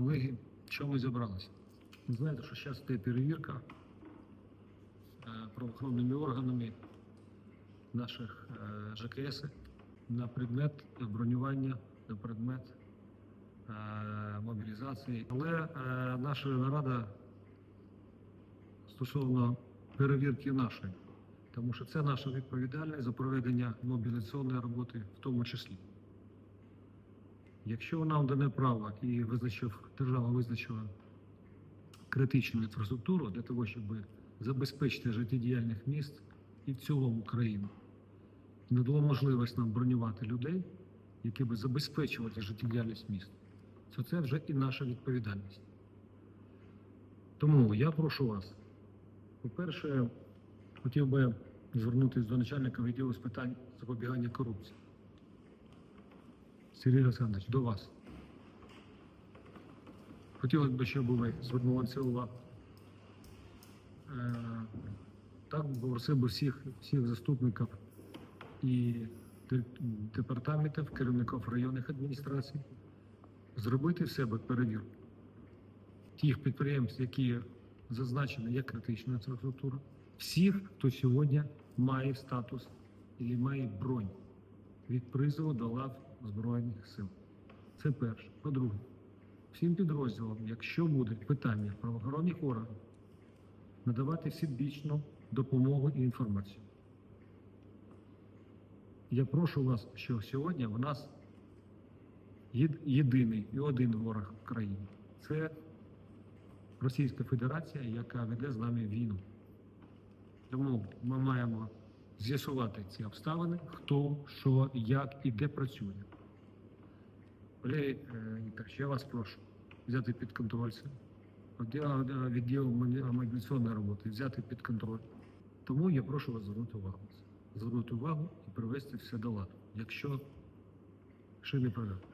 колеги, що ми зібралися? Знаєте, що зараз йде перевірка е, правоохоронними органами наших е, ЖКС на предмет бронювання, на предмет е, мобілізації. Але наша нарада стосовно перевірки нашої, тому що це наша відповідальність за проведення мобілізаційної роботи в тому числі. Якщо нам дане право і визначив, держава визначила критичну інфраструктуру для того, щоб забезпечити життєдіяльних міст і в цілому країну, не дало можливість нам бронювати людей, які би забезпечувати життєдіяльність міст, то це вже і наша відповідальність. Тому я прошу вас, по-перше, хотів би звернутися до начальника відділу з питань запобігання корупції. Сергій Олександрович, до вас. Хотілося б, щоб ви звернули увагу. Е, Так попросив би всіх заступників і департаментів, керівників районних адміністрацій зробити в себе перевірку тих підприємств, які зазначені як критична інфраструктура, всіх, хто сьогодні має статус і має бронь від призову до лав Збройних сил. Це перше. По-друге, всім підрозділам, якщо буде питання правоохоронних органів, надавати всебічну допомогу і інформацію. Я прошу вас, що сьогодні в нас єдиний і один ворог в країні. Це Російська Федерація, яка веде з нами війну. Тому ми маємо з'ясувати ці обставини, хто, що, як і де працює. Валерій е, Вікторович, я вас прошу взяти під контроль це. Відділ е, мобілізаційної роботи взяти під контроль. Тому я прошу вас звернути увагу. Звернути увагу і привести все до ладу, якщо ще не провели.